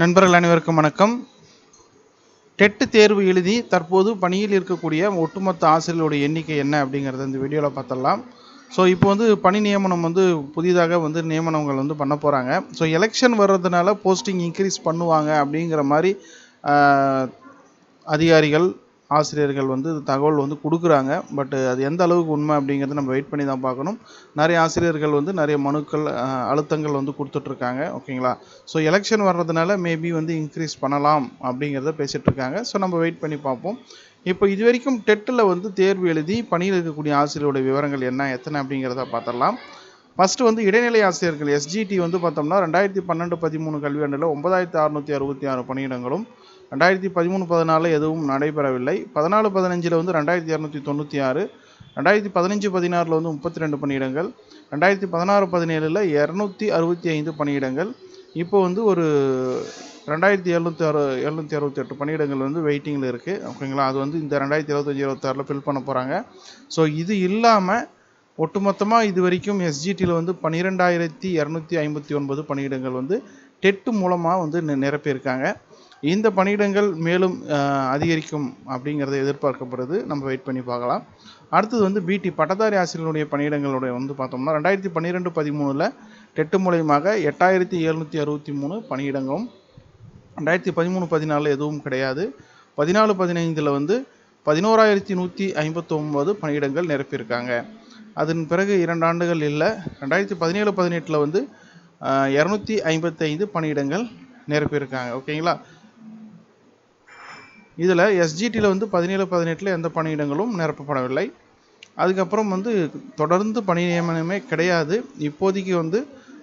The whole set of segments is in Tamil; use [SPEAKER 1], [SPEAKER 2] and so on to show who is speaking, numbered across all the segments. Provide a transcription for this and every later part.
[SPEAKER 1] நண்பர்கள் அனைவருக்கும் வணக்கம். டெட்டு தேர்வு எழுதி தற்போது பணியில் இருக்கக்கூடிய ஒட்டுமொத்த ஆசிரியர்களுடைய எண்ணிக்கை என்ன அப்படிங்கிறத இந்த வீடியோவில் பார்த்துடலாம். ஸோ இப்போ வந்து பணி நியமனம் வந்து புதிதாக வந்து நியமனங்கள் வந்து பண்ண போகிறாங்க ஸோ எலெக்ஷன் வர்றதுனால போஸ்டிங் இன்க்ரீஸ் பண்ணுவாங்க அப்படிங்கிற மாதிரி அதிகாரிகள் ஆசிரியர்கள் வந்து தகவல் வந்து கொடுக்குறாங்க. பட் அது எந்த அளவுக்கு உண்மை அப்படிங்கிறத நம்ம வெயிட் பண்ணி தான் பார்க்கணும். நிறைய ஆசிரியர்கள் வந்து நிறைய மனுக்கள் அழுத்தங்கள் வந்து கொடுத்துட்ருக்காங்க. ஓகேங்களா? ஸோ எலெக்ஷன் வர்றதுனால மேபி வந்து இன்க்ரீஸ் பண்ணலாம் அப்படிங்கிறத பேசிகிட்ருக்காங்க ஸோ நம்ம வெயிட் பண்ணி பார்ப்போம். இப்போ இது வரைக்கும் டெட்டில் வந்து தேர்வு எழுதி பணியில் இருக்கக்கூடிய ஆசிரியரோட விவரங்கள் என்ன எத்தனை அப்படிங்கிறத பார்த்துடலாம். ஃபஸ்ட்டு வந்து இடைநிலை ஆசிரியர்கள் எஸ்ஜிடி வந்து பார்த்தோம்னா ரெண்டாயிரத்தி பன்னெண்டு பதிமூணு கல்வியாண்டில் ஒன்பதாயிரத்தி அறுநூற்றி அறுபத்தி ஆறு பணியிடங்களும் ரெண்டாயிரத்தி பதிமூணு பதினாலு எதுவும் நடைபெறவில்லை. பதினாலு பதினஞ்சில் வந்து ரெண்டாயிரத்தி இரநூத்தி தொண்ணூற்றி ஆறு ரெண்டாயிரத்தி பதினஞ்சு பதினாறில் வந்து முப்பத்தி ரெண்டு பணியிடங்கள் ரெண்டாயிரத்தி பதினாறு பதினேழில் இரநூத்தி அறுபத்தி ஐந்து பணியிடங்கள். இப்போ வந்து ஒரு ரெண்டாயிரத்தி எழுநூற்றி அறு எழுநூற்றி அறுபத்தெட்டு பணியிடங்கள் வந்து வெயிட்டிங்கில் இருக்குது ஓகேங்களா? அது வந்து இந்த ரெண்டாயிரத்தி இருபத்தஞ்சி இருபத்தாறில் ஃபில் பண்ண போகிறாங்க ஸோ இது இல்லாமல் ஒட்டுமொத்தமாக இது வரைக்கும் எஸ்ஜிடியில் வந்து பன்னிரெண்டாயிரத்தி இரநூத்தி ஐம்பத்தி ஒன்பது பணியிடங்கள் வந்து டெட்டு மூலமாக வந்து நிரப்பியிருக்காங்க. இந்த பணியிடங்கள் மேலும் அதிகரிக்கும் அப்படிங்கிறத எதிர்பார்க்கப்படுது. நம்ம வெயிட் பண்ணி பார்க்கலாம். அடுத்தது வந்து பிடி பட்டதாரி ஆசிரியர்களுடைய பணியிடங்களுடைய வந்து பார்த்தோம்னா ரெண்டாயிரத்தி பன்னிரெண்டு பதிமூணில் டெட்டு மூலயமாக எட்டாயிரத்தி எழுநூற்றி அறுபத்தி மூணு பணியிடங்களும் ரெண்டாயிரத்தி பதிமூணு பதினாலில் எதுவும் கிடையாது. பதினாலு பதினைந்தில் வந்து பதினோராயிரத்தி நூற்றி ஐம்பத்தொம்போது பணியிடங்கள் நிரப்பியிருக்காங்க. அதன் பிறகு இரண்டு ஆண்டுகள் இல்லை ரெண்டாயிரத்தி பதினேழு பதினெட்டில் வந்து இரநூத்தி ஐம்பத்தைந்து பணியிடங்கள் நிரப்பியிருக்காங்க. ஓகேங்களா? இதில் எஸ்ஜிடியில் வந்து பதினேழு பதினெட்டில் எந்த பணியிடங்களும் நிரப்பப்படவில்லை. அதுக்கப்புறம் வந்து தொடர்ந்து பணி நியமனமே கிடையாது. இப்போதைக்கு வந்து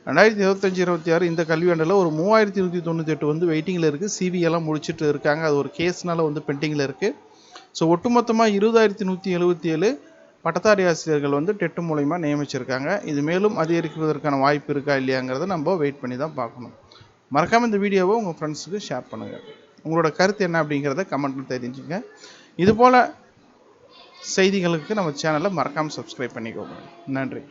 [SPEAKER 1] ரெண்டாயிரத்தி இருபத்தஞ்சி இருபத்தி ஆறு இந்த கல்வியாண்டில் ஒரு மூவாயிரத்தி நூற்றி தொண்ணூற்றி எட்டு வந்து வெயிட்டிங்கில் இருக்குது சிபிஎல்லாம் முடிச்சுட்டு இருக்காங்க. அது ஒரு கேஸ்னால வந்து பெண்டிங்கில் இருக்குது ஸோ ஒட்டுமொத்தமாக இருபதாயிரத்தி நூற்றி எழுபத்தி ஏழு பட்டதாரி ஆசிரியர்கள் வந்து டெட்டு மூலயமா நியமிச்சிருக்காங்க. இது மேலும் அதிகரிப்பதற்கான வாய்ப்பு இருக்கா இல்லையாங்கிறத நம்ம வெயிட் பண்ணி தான் பார்க்கணும். மறக்காமல் இந்த வீடியோவை உங்கள் ஃப்ரெண்ட்ஸுக்கு ஷேர் பண்ணுங்கள் உங்களோட கருத்து என்ன அப்படிங்கிறத கமெண்ட்டில் தெரிஞ்சுங்க. இதுபோல் செய்திகளுக்கு நம்ம சேனலை மறக்காமல் சப்ஸ்கிரைப் பண்ணிக்கோங்க. நன்றி.